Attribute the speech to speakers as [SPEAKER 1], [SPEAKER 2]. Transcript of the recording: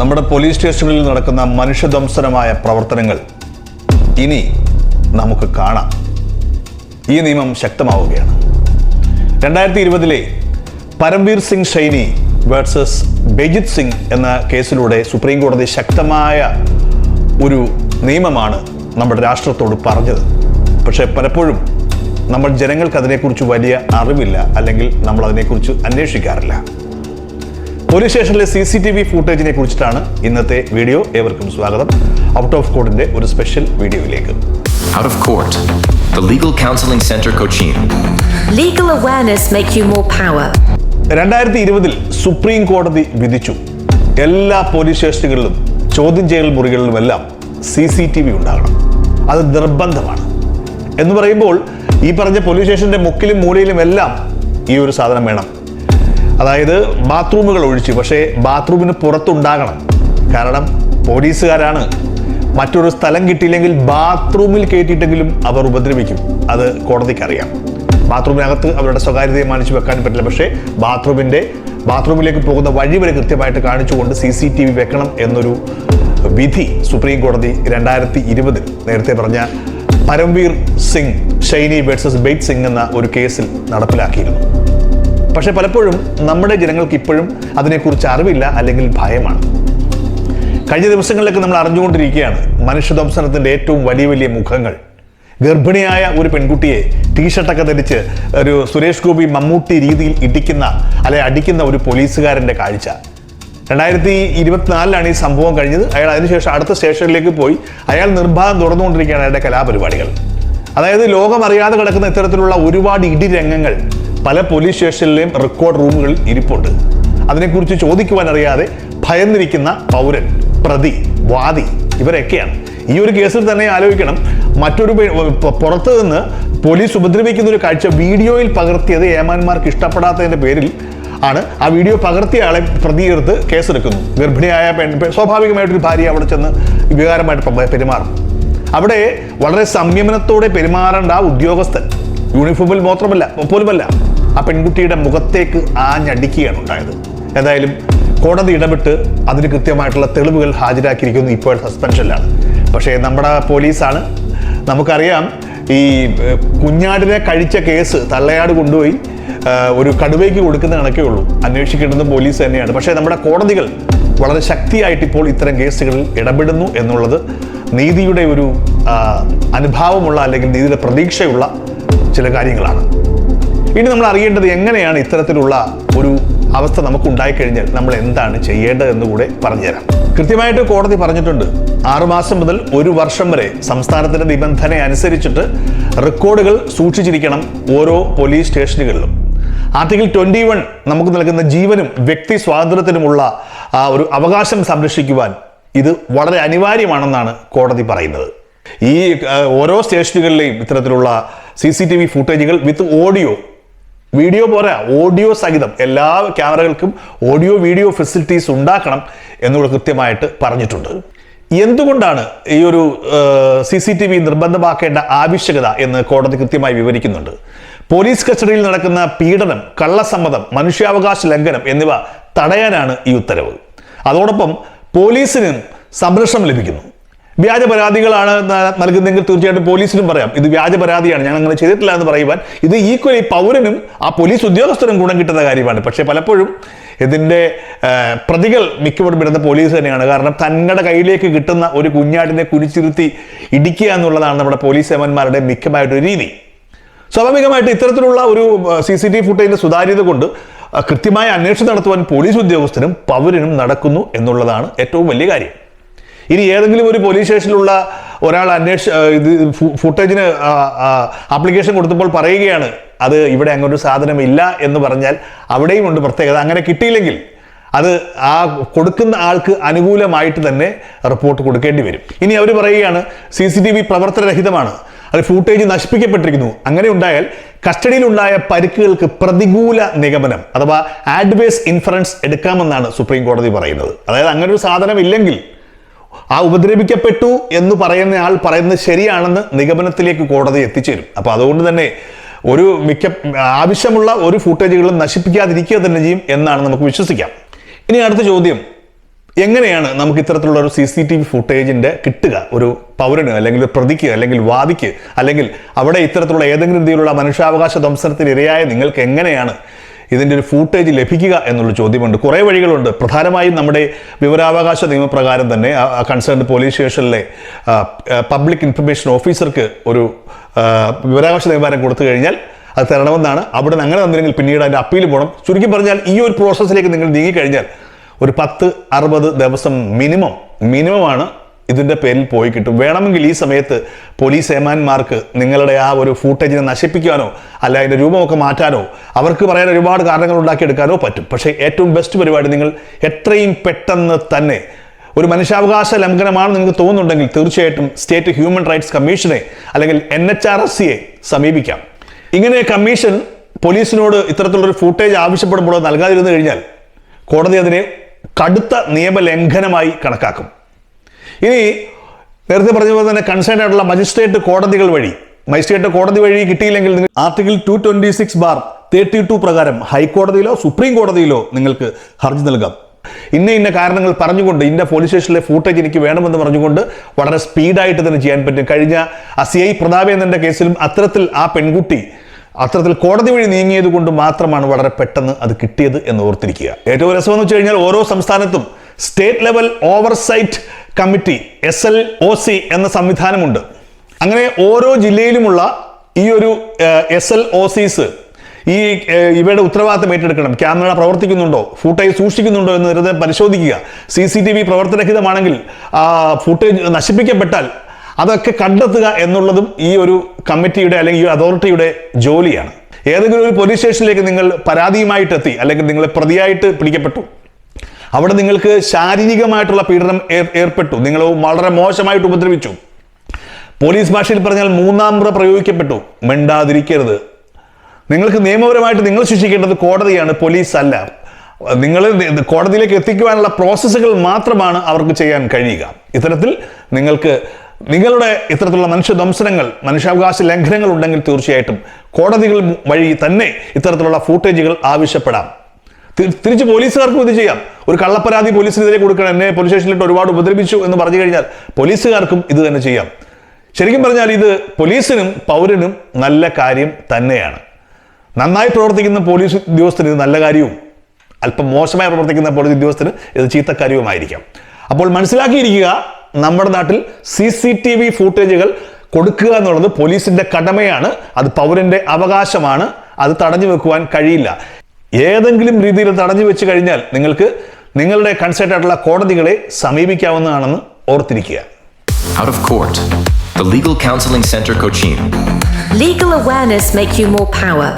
[SPEAKER 1] നമ്മുടെ പോലീസ് സ്റ്റേഷനുകളിൽ നടക്കുന്ന മനുഷ്യധ്വംസനമായ പ്രവർത്തനങ്ങൾ ഇനി നമുക്ക് കാണാം. ഈ നിയമം ശക്തമാവുകയാണ്. രണ്ടായിരത്തി ഇരുപതിലെ പരംവീർ സിംഗ് ഷൈനി വേഴ്സസ് ബെജിത് സിംഗ് എന്ന കേസിലൂടെ സുപ്രീം കോടതി ശക്തമായ ഒരു നിയമമാണ് നമ്മുടെ രാഷ്ട്രത്തോട് പറഞ്ഞത്. പക്ഷേ പലപ്പോഴും നമ്മൾ ജനങ്ങൾക്ക് അതിനെക്കുറിച്ച് വലിയ അറിവില്ല അല്ലെങ്കിൽ നമ്മൾ അതിനെക്കുറിച്ച് അന്വേഷിക്കാറില്ല. പോലീസ് സ്റ്റേഷനിലെ സി സി ടി വി ഫുട്ടേജിനെ കുറിച്ചിട്ടാണ് ഇന്നത്തെ വീഡിയോ. ഏവർക്കും സ്വാഗതം. ഔട്ട് ഓഫ് കോർട്ടിന്റെ ഒരു സ്പെഷ്യൽ വീഡിയോയിലേക്ക്.
[SPEAKER 2] Out of Court, the Legal Counseling Center Cochin.
[SPEAKER 3] Legal awareness make you more power.
[SPEAKER 1] രണ്ടായിരത്തി ഇരുപതിൽ സുപ്രീം കോടതി വിധിച്ചു. എല്ലാ പോലീസ് സ്റ്റേഷനുകളിലും ചോദ്യം ചെയ്യൽ മുറികളിലുമെല്ലാം സി സി ടി വി ഉണ്ടാകണം. അത് നിർബന്ധമാണ്. എന്ന് പറയുമ്പോൾ ഈ പറഞ്ഞ പോലീസ് സ്റ്റേഷന്റെ മുക്കിലും മൂലയിലും എല്ലാം ഈ ഒരു സാധനം വേണം. അതായത് ബാത്റൂമുകൾ ഒഴിച്ചു പക്ഷേ ബാത്റൂമിന് പുറത്തുണ്ടാകണം. കാരണം പോലീസുകാരാണ്. മറ്റൊരു സ്ഥലം കിട്ടിയില്ലെങ്കിൽ ബാത്റൂമിൽ കയറ്റിയിട്ടെങ്കിലും അവർ ഉപദ്രവിക്കും. അത് കോടതിക്കറിയാം. ബാത്റൂമിനകത്ത് അവരുടെ സ്വകാര്യതയെ മാനിച്ചു വെക്കാൻ പറ്റില്ല. പക്ഷേ ബാത്റൂമിന്റെ ബാത്റൂമിലേക്ക് പോകുന്ന വഴി വരെ കൃത്യമായിട്ട് കാണിച്ചുകൊണ്ട് സി സി ടി വി വെക്കണം എന്നൊരു വിധി സുപ്രീം കോടതി രണ്ടായിരത്തി ഇരുപതിൽ നേരത്തെ പറഞ്ഞ പരംവീർ സിംഗ് ഷൈനി വേഴ്സസ് ബെയ്റ്റ് സിംഗ് എന്ന ഒരു കേസിൽ നടപ്പിലാക്കിയിരുന്നു. പക്ഷെ പലപ്പോഴും നമ്മുടെ ജനങ്ങൾക്ക് ഇപ്പോഴും അതിനെക്കുറിച്ച് അറിവില്ല അല്ലെങ്കിൽ ഭയമാണ്. കഴിഞ്ഞ ദിവസങ്ങളിലൊക്കെ നമ്മൾ അറിഞ്ഞുകൊണ്ടിരിക്കുകയാണ് മനുഷ്യധംസനത്തിന്റെ ഏറ്റവും വലിയ വലിയ മുഖങ്ങൾ. ഗർഭിണിയായ ഒരു പെൺകുട്ടിയെ ടീഷർട്ടൊക്കെ ധരിച്ച് ഒരു സുരേഷ് ഗോപി മമ്മൂട്ടി രീതിയിൽ ഇടിക്കുന്ന അല്ലെ അടിക്കുന്ന ഒരു പോലീസുകാരന്റെ കാഴ്ച. രണ്ടായിരത്തി ഇരുപത്തിനാലിലാണ് ഈ സംഭവം കഴിഞ്ഞത്. അയാൾ അതിനുശേഷം അടുത്ത സ്റ്റേഷനിലേക്ക് പോയി. അയാൾ നിർബാധം തുറന്നുകൊണ്ടിരിക്കുകയാണ് അയാളുടെ കലാപരിപാടികൾ. അതായത് ലോകം അറിയാതെ കിടക്കുന്ന ഇത്തരത്തിലുള്ള ഒരുപാട് ഇടിരംഗങ്ങൾ പല പോലീസ് സ്റ്റേഷനിലെയും റെക്കോർഡ് റൂമുകളിൽ ഇരിപ്പുണ്ട്. അതിനെക്കുറിച്ച് ചോദിക്കുവാൻ അറിയാതെ ഭയന്നിരിക്കുന്ന പൗരൻ പ്രതി വാദി ഇവരൊക്കെയാണ് ഈ ഒരു കേസിൽ തന്നെ ആലോചിക്കണം. മറ്റൊരു പുറത്തു നിന്ന് പോലീസ് ഉപദ്രവിക്കുന്ന ഒരു കാഴ്ച വീഡിയോയിൽ പകർത്തിയത് ഏമാന്മാർക്ക് ഇഷ്ടപ്പെടാത്തതിന്റെ പേരിൽ ആണ്. ആ വീഡിയോ പകർത്തിയ ആളെ പ്രതിയെടുത്ത് കേസെടുക്കുന്നു. ഗർഭിണിയായ പെൺ- സ്വാഭാവികമായിട്ടൊരു ഭാര്യ അവിടെ ചെന്ന് വികാരമായിട്ട് പെരുമാറും. അവിടെ വളരെ സംയമനത്തോടെ പെരുമാറേണ്ട ആ ഉദ്യോഗസ്ഥൻ. യൂണിഫോമിൽ മാത്രമല്ല പോലുമല്ല. ആ പെൺകുട്ടിയുടെ മുഖത്തേക്ക് ആഞ്ഞടിക്കുകയാണ് ഉണ്ടായത്. എന്തായാലും കോടതി ഇടപെട്ട് അതിന് കൃത്യമായിട്ടുള്ള തെളിവുകൾ ഹാജരാക്കിയിരിക്കുന്നു ഇപ്പോൾ സസ്പെൻഷനിലാണ്. പക്ഷേ നമ്മുടെ പോലീസാണ്. നമുക്കറിയാം ഈ കുഞ്ഞാടിനെ കഴിച്ച കേസ് തള്ളയാട് കൊണ്ടുപോയി ഒരു കടുവയ്ക്ക് കൊടുക്കുന്ന കണക്കേ ഉള്ളൂ. അന്വേഷിക്കേണ്ടത് പോലീസ് തന്നെയാണ്. പക്ഷേ നമ്മുടെ കോടതികൾ വളരെ ശക്തിയായിട്ട് ഇപ്പോൾ ഇത്തരം കേസുകളിൽ ഇടപെടുന്നു എന്നുള്ളത് നീതിയുടെ ഒരു അനുഭാവമുള്ള അല്ലെങ്കിൽ നീതിയുടെ പ്രതീക്ഷയുള്ള ചില കാര്യങ്ങളാണ്. ഇനി നമ്മൾ അറിയേണ്ടത് എങ്ങനെയാണ് ഇത്തരത്തിലുള്ള ഒരു അവസ്ഥ നമുക്ക് ഉണ്ടായിക്കഴിഞ്ഞാൽ നമ്മൾ എന്താണ് ചെയ്യേണ്ടതെന്ന് കൂടെ പറഞ്ഞുതരാം. കൃത്യമായിട്ട് കോടതി പറഞ്ഞിട്ടുണ്ട് ആറുമാസം മുതൽ ഒരു വർഷം വരെ സംസ്ഥാനത്തിന്റെ നിബന്ധന അനുസരിച്ചിട്ട് റെക്കോർഡുകൾ സൂക്ഷിച്ചിരിക്കണം ഓരോ പോലീസ് സ്റ്റേഷനുകളിലും. ആർട്ടിക്കിൾ ട്വന്റി വൺ നമുക്ക് നൽകുന്ന ജീവനും വ്യക്തി സ്വാതന്ത്ര്യത്തിനുമുള്ള ആ ഒരു അവകാശം സംരക്ഷിക്കുവാൻ ഇത് വളരെ അനിവാര്യമാണെന്നാണ് കോടതി പറയുന്നത്. ഈ ഓരോ സ്റ്റേഷനുകളിലെയും ഇത്തരത്തിലുള്ള സി സി ടി വി ഫുട്ടേജുകൾ വിത്ത് ഓഡിയോ വീഡിയോ പോരാ ഓഡിയോ സഹിതം എല്ലാ ക്യാമറകൾക്കും ഓഡിയോ വീഡിയോ ഫെസിലിറ്റീസ് ഉണ്ടാക്കണം എന്നുകൂടെ കൃത്യമായിട്ട് പറഞ്ഞിട്ടുണ്ട്. എന്തുകൊണ്ടാണ് ഈ ഒരു സി സി ടി വി നിർബന്ധമാക്കേണ്ട ആവശ്യകത എന്ന് കോടതി കൃത്യമായി വിവരിക്കുന്നുണ്ട്? പോലീസ് കസ്റ്റഡിയിൽ നടക്കുന്ന പീഡനം കള്ളസമ്മതം മനുഷ്യാവകാശ ലംഘനം എന്നിവ തടയാനാണ് ഈ ഉത്തരവ്. അതോടൊപ്പം പോലീസിനും സംരക്ഷണം ലഭിക്കുന്നു. വ്യാജ പരാതികളാണ് നൽകുന്നതെങ്കിൽ തീർച്ചയായിട്ടും പോലീസിനും പറയാം. ഇത് വ്യാജ പരാതിയാണ്. ഞാൻ അങ്ങനെ ചെയ്തിട്ടില്ല എന്ന് പറയുവാൻ ഇത് ഈക്വലി പൗരനും ആ പോലീസ് ഉദ്യോഗസ്ഥനും ഗുണം കിട്ടുന്ന കാര്യമാണ്. പക്ഷേ പലപ്പോഴും ഇതിന്റെ പ്രതികൾ മിക്കവാറും വിടുന്ന പോലീസ് തന്നെയാണ്. കാരണം തങ്ങളുടെ കയ്യിലേക്ക് കിട്ടുന്ന ഒരു കുഞ്ഞാടിനെ കുനിച്ചിരുത്തി ഇടിക്കുക എന്നുള്ളതാണ് നമ്മുടെ പോലീസ് സേവന്മാരുടെ മിക്കമായിട്ടൊരു രീതി. സ്വാഭാവികമായിട്ട് ഇത്തരത്തിലുള്ള ഒരു സി സി ടി ഫുട്ടേജിന്റെ സുതാര്യത കൊണ്ട് കൃത്യമായ അന്വേഷണം നടത്തുവാൻ പോലീസ് ഉദ്യോഗസ്ഥരും പൗരനും നടക്കുന്നു എന്നുള്ളതാണ് ഏറ്റവും വലിയ കാര്യം. ഇനി ഏതെങ്കിലും ഒരു പോലീസ് സ്റ്റേഷനിലുള്ള ഒരാൾ അന്വേഷ ഇത് ഫുട്ടേജിന് ആപ്ലിക്കേഷൻ കൊടുത്തപ്പോൾ പറയുകയാണ് അത് ഇവിടെ അങ്ങനെ ഒരു സാധനം ഇല്ല എന്ന് പറഞ്ഞാൽ അവിടെയും ഉണ്ട് പ്രത്യേകത. അങ്ങനെ കിട്ടിയില്ലെങ്കിൽ അത് ആ കൊടുക്കുന്ന ആൾക്ക് അനുകൂലമായിട്ട് തന്നെ റിപ്പോർട്ട് കൊടുക്കേണ്ടി വരും. ഇനി അവർ പറയുകയാണ് സി സി ടി വി പ്രവർത്തനരഹിതമാണ്. അത് ഫൂട്ടേജ് നശിപ്പിക്കപ്പെട്ടിരിക്കുന്നു. അങ്ങനെ ഉണ്ടായാൽ കസ്റ്റഡിയിലുണ്ടായ പരിക്കുകൾക്ക് പ്രതികൂല നിഗമനം അഥവാ ആഡ്വേഴ്സ് ഇൻഫറൻസ് എടുക്കാമെന്നാണ് സുപ്രീം കോടതി പറയുന്നത്. അതായത് അങ്ങനെ ഒരു സാധനം ഇല്ലെങ്കിൽ ആ ഉപദ്രവിക്കപ്പെട്ടു എന്ന് പറയുന്ന ആൾ പറയുന്നത് ശരിയാണെന്ന് നിഗമനത്തിലേക്ക് കോടതി എത്തിച്ചേരും. അപ്പോൾ അതുകൊണ്ട് തന്നെ ഒരു മിക്ക ആവശ്യമുള്ള ഒരു ഫുട്ടേജുകളും നശിപ്പിക്കാതിരിക്കുക തന്നെ ചെയ്യും എന്നാണ് നമുക്ക് വിശ്വസിക്കാം. ഇനി അടുത്ത ചോദ്യം. എങ്ങനെയാണ് നമുക്ക് ഇത്തരത്തിലുള്ള ഒരു സി സി ടി വി ഫുട്ടേജിന്റെ കിട്ടുക? ഒരു പൗരന് അല്ലെങ്കിൽ പ്രതിക്ക് അല്ലെങ്കിൽ വാദിക്ക് അല്ലെങ്കിൽ അവിടെ ഇത്തരത്തിലുള്ള ഏതെങ്കിലും രീതിയിലുള്ള മനുഷ്യാവകാശ ധ്വംസനത്തിന് ഇരയായ നിങ്ങൾക്ക് എങ്ങനെയാണ് ഇതിന്റെ ഒരു ഫൂട്ടേജ് ലഭിക്കുക എന്നുള്ള ചോദ്യമുണ്ട്. കുറേ വഴികളുണ്ട്. പ്രധാനമായും നമ്മുടെ വിവരാവകാശ നിയമപ്രകാരം തന്നെ കൺസേൺഡ് പോലീസ് സ്റ്റേഷനിലെ പബ്ലിക് ഇൻഫർമേഷൻ ഓഫീസർക്ക് ഒരു വിവരാവകാശ നിയമനം കൊടുത്തു കഴിഞ്ഞാൽ അത് തരണമെന്നാണ്. അവിടെ നിന്ന് അങ്ങനെ തന്നില്ലെങ്കിൽ പിന്നീട് അതിന്റെ അപ്പീൽ പോകണം ചുരുക്കി പറഞ്ഞാൽ ഈ ഒരു പ്രോസസ്സിലേക്ക് നിങ്ങൾ നീങ്ങിക്കഴിഞ്ഞാൽ ഒരു പത്ത് അറുപത് ദിവസം മിനിമം മിനിമമാണ് ഇതിന്റെ പേരിൽ പോയി കിട്ടും. വേണമെങ്കിൽ ഈ സമയത്ത് പോലീസ് ഏമാന്മാർക്ക് നിങ്ങളുടെ ആ ഒരു ഫൂട്ടേജിനെ നശിപ്പിക്കാനോ അല്ല അതിന്റെ രൂപമൊക്കെ മാറ്റാനോ അവർക്ക് പറയാൻ ഒരുപാട് കാരണങ്ങൾ ഉണ്ടാക്കിയെടുക്കാനോ പറ്റും. പക്ഷേ ഏറ്റവും ബെസ്റ്റ് പരിപാടി നിങ്ങൾ എത്രയും പെട്ടെന്ന് തന്നെ ഒരു മനുഷ്യാവകാശ ലംഘനമാണ് നിങ്ങൾക്ക് തോന്നുന്നുണ്ടെങ്കിൽ തീർച്ചയായിട്ടും സ്റ്റേറ്റ് ഹ്യൂമൻ റൈറ്റ്സ് കമ്മീഷനെ അല്ലെങ്കിൽ എൻ എച്ച് ആർ എസ് സിയെ സമീപിക്കാം. ഇങ്ങനെ കമ്മീഷൻ പോലീസിനോട് ഇത്തരത്തിലുള്ളൊരു ഫൂട്ടേജ് ആവശ്യപ്പെടുമ്പോൾ നൽകാതിരുന്നു കഴിഞ്ഞാൽ കോടതി അതിനെ കടുത്ത നിയമലംഘനമായി കണക്കാക്കും. ഇനി നേരത്തെ പറഞ്ഞ പോലെ തന്നെ കൺസേൺ ആയിട്ടുള്ള മജിസ്ട്രേറ്റ് കോടതികൾ വഴി മജിസ്ട്രേറ്റ് കോടതി വഴി കിട്ടിയില്ലെങ്കിൽ നിങ്ങൾ article two twenty six bar thirty two പ്രകാരം ഹൈക്കോടതിയിലോ സുപ്രീം കോടതിയിലോ നിങ്ങൾക്ക് ഹർജി നൽകാം. ഇന്ന ഇന്ന കാരണങ്ങൾ പറഞ്ഞുകൊണ്ട് ഇന്ന പോലീസ് സ്റ്റേഷനിലെ ഫൂട്ടേജ് എനിക്ക് വേണമെന്ന് പറഞ്ഞുകൊണ്ട് വളരെ സ്പീഡായിട്ട് തന്നെ ചെയ്യാൻ പറ്റും. കഴിഞ്ഞ ആ സി ഐ പ്രതാപേന്ദ്രന്റെ കേസിലും അത്തരത്തിൽ ആ പെൺകുട്ടി അത്തരത്തിൽ കോടതി വഴി നീങ്ങിയത് കൊണ്ട് മാത്രമാണ് വളരെ പെട്ടെന്ന് അത് കിട്ടിയത് എന്ന് ഓർത്തിരിക്കുക. ഏറ്റവും രസമെന്ന് വെച്ച് കഴിഞ്ഞാൽ ഓരോ സംസ്ഥാനത്തും state level oversight committee S L O C എന്ന സംവിധാനമുണ്ട്. അങ്ങനെ ഓരോ ജില്ലയിലുമുള്ള ഈ ഒരു എസ് എൽ ഒ സീസ് ഈ ഇവയുടെ ഉത്തരവാദിത്തം ഏറ്റെടുക്കണം. ക്യാമറ പ്രവർത്തിക്കുന്നുണ്ടോ? ഫൂട്ടേജ് സൂക്ഷിക്കുന്നുണ്ടോ എന്ന് നിരന്തരം പരിശോധിക്കുക. സി സി ടി വി പ്രവർത്തനരഹിതമാണെങ്കിൽ ആ ഫുട്ടേജ് നശിപ്പിക്കപ്പെട്ടാൽ അതൊക്കെ കണ്ടെത്തുക എന്നുള്ളതും ഈ ഒരു കമ്മിറ്റിയുടെ അല്ലെങ്കിൽ ഈ അതോറിറ്റിയുടെ ജോലിയാണ്. ഏതെങ്കിലും ഒരു പോലീസ് സ്റ്റേഷനിലേക്ക് നിങ്ങൾ പരാതിയുമായിട്ട് എത്തി അല്ലെങ്കിൽ നിങ്ങൾ പ്രതിയായിട്ട് പിടിക്കപ്പെട്ടു അവിടെ നിങ്ങൾക്ക് ശാരീരികമായിട്ടുള്ള പീഡനം ഏർ- ഏർപ്പെട്ടു. നിങ്ങൾ വളരെ മോശമായിട്ട് ഉപദ്രവിച്ചു. പോലീസ് ഭാഷയിൽ പറഞ്ഞാൽ മൂന്നാം മുറ പ്രയോഗിക്കപ്പെട്ടു. മിണ്ടാതിരിക്കരുത്. നിങ്ങൾക്ക് നിയമപരമായിട്ട് നിങ്ങൾ ശിക്ഷിക്കേണ്ടത് കോടതിയാണ് പോലീസ് അല്ല നിങ്ങൾ കോടതിയിലേക്ക് എത്തിക്കുവാനുള്ള പ്രോസസ്സുകൾ മാത്രമാണ് അവർക്ക് ചെയ്യാൻ കഴിയുക. ഇത്തരത്തിൽ നിങ്ങൾക്ക് നിങ്ങളുടെ ഇത്തരത്തിലുള്ള മനുഷ്യധംസനങ്ങൾ മനുഷ്യാവകാശ ലംഘനങ്ങൾ ഉണ്ടെങ്കിൽ തീർച്ചയായിട്ടും കോടതികൾ വഴി തന്നെ ഇത്തരത്തിലുള്ള ഫൂട്ടേജുകൾ ആവശ്യപ്പെടാം. തിരിച്ച് പോലീസുകാർക്കും ഇത് ചെയ്യാം. ഒരു കള്ളപ്പരാതി പോലീസിനെതിരെ കൊടുക്കണം. എന്നെ പോലീസ് സ്റ്റേഷനിലിട്ട് ഒരുപാട് ഉപദ്രവിച്ചു എന്ന് പറഞ്ഞു കഴിഞ്ഞാൽ പോലീസുകാർക്കും ഇത് തന്നെ ചെയ്യാം. ശരിക്കും പറഞ്ഞാൽ ഇത് പോലീസിനും പൗരനും നല്ല കാര്യം തന്നെയാണ്. നന്നായി പ്രവർത്തിക്കുന്ന പോലീസ് ഉദ്യോഗസ്ഥന് ഇത് നല്ല കാര്യവും അല്പം മോശമായി പ്രവർത്തിക്കുന്ന പോലീസ് ഉദ്യോഗസ്ഥന് ഇത് ചീത്ത കാര്യവുമായിരിക്കാം. അപ്പോൾ മനസ്സിലാക്കിയിരിക്കുക നമ്മുടെ നാട്ടിൽ സി സി ടി വി ഫൂട്ടേജുകൾ കൊടുക്കുക എന്നുള്ളത് പോലീസിന്റെ കടമയാണ്. അത് പൗരന്റെ അവകാശമാണ്. അത് തടഞ്ഞു വെക്കുവാൻ കഴിയില്ല. ഏതെങ്കിലും രീതിയിൽ തടഞ്ഞു വെച്ച് കഴിഞ്ഞാൽ നിങ്ങൾക്ക് നിങ്ങളുടെ കൺസേർട്ട് ആയിട്ടുള്ള കോടതികളെ സമീപിക്കാവുന്നതാണെന്ന് ഓർത്തിരിക്കുക
[SPEAKER 2] Out of court, the Legal Counseling Center Cochin.
[SPEAKER 3] Legal awareness make you more power.